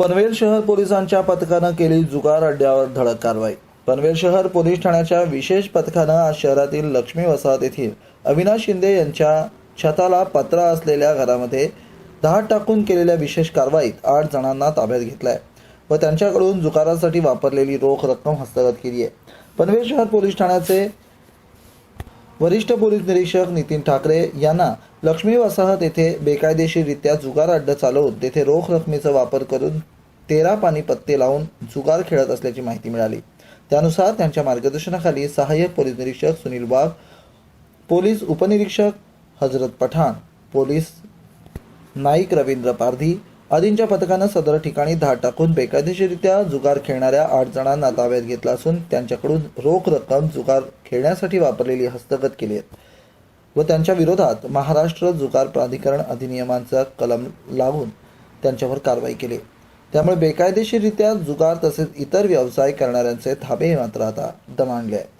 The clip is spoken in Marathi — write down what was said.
पनवेल शहर पोलिसांच्या पथकानं केली जुगार अड्ड्यावर धडक कारवाई. पनवेल शहर पोलीस ठाण्याच्या विशेष पथकानं आज शहरातील लक्ष्मी वसाहत येथील अविनाश शिंदे यांच्या छताला पत्रा असलेल्या घरामध्ये धाड टाकून केलेल्या विशेष कारवाईत आठ जणांना ताब्यात घेतलाय व त्यांच्याकडून जुगारासाठी वापरलेली रोख रक्कम हस्तगत केली आहे पनवेल शहर पोलीस ठाण्याचे वरिष्ठ पोलीस निरीक्षक नितीन ठाकरे यांना लक्ष्मी वसाहत येथे बेकायदेशीररित्या जुगार अड्डा चालवून तेथे रोख रकमेचा वापर करून तेरा पाणी पत्ते लावून जुगार खेळत असल्याची माहिती मिळाली. त्यानुसार त्यांच्या मार्गदर्शनाखाली सहाय्यक पोलीस निरीक्षक सुनील वाघ पोलीस उपनिरीक्षक हजरत पठाण पोलीस नाईक रवींद्र पारधी आदींच्या पथकानं सदर ठिकाणी धाड टाकून बेकायदेशीररित्या जुगार खेळणाऱ्या आठ जणांना ताब्यात घेतला असून त्यांच्याकडून रोख रक्कम जुगार खेळण्यासाठी वापरलेली हस्तगत केली आहेत. व त्यांच्या विरोधात महाराष्ट्र जुगार प्राधिकरण अधिनियमांचा कलम लावून त्यांच्यावर कारवाई केली. त्यामुळे बेकायदेशीररित्या जुगार तसेच इतर व्यवसाय करणाऱ्यांचे थाबे मात्र आता दमाणले आहेत.